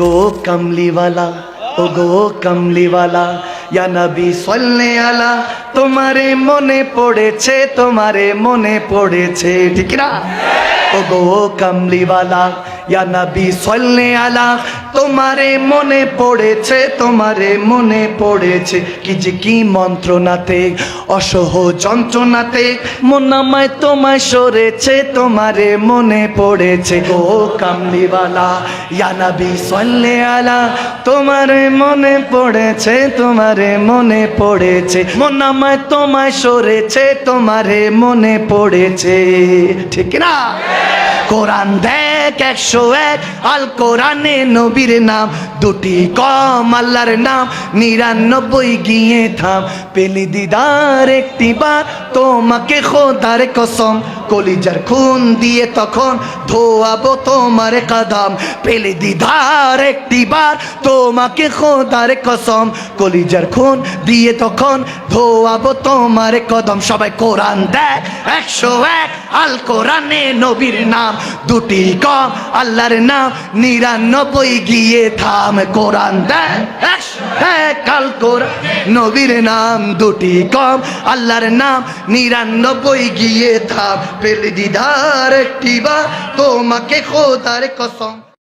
গো কামলিওয়ালা, ও গো কামলিওয়ালা, ইয়া নবী সল্লে আলা, তোমারে মনে পড়েছে, তোমারে মনে পড়েছে, ঠিক না ও গো কামলিওয়ালা, ইয়া নবী সল্লে আলা তোমারে মনে পড়েছে, তোমারে মনে পড়েছে। কি যে কি মন্ত্রণাতে, অসহ যন্ত্রণাতে মনামায় তোমায় সরেছে, তোমারে মনে পড়েছে। গো কামলিওয়ালা, ইয়া নবী সল্লে আলা, তোমারে মনে পড়েছে, তোমারে মনে পড়েছে। মনামায় তোমায় সরেছে, তোমারে মনে পড়েছে। ঠিক না কোরআন দেখ একশো এক। আল কোরআনে নবীর নাম, দুটি কম আল্লাহর নাম, নিরানব্বই গিয়ে থাম। পেলি দিদার একটি বার, তোমাকে খোদার কসম। কলিজার খুন দিয়ে তখন ধোয়াবো তোমার কদম। পেলি দিদার একটি বার, তোমাকে খোদার কসম। কলিজার খুন দিয়ে তখন ধোয়াবো তোমার কদম। সবাই কোরআন দেখ একশো এক আল কোরআনে নবীর নাম। দুটি কম আল্লাহর নাম, নিরানব্বই গিয়ে থাম। কোরআন একশো এক আল কোরআন নবীর নাম দুটি কম, আল্লাহর নাম নিরানব্বই গিয়ে থাম। পেলে দিদার একটি বা, তোমাকে খোদার কসম।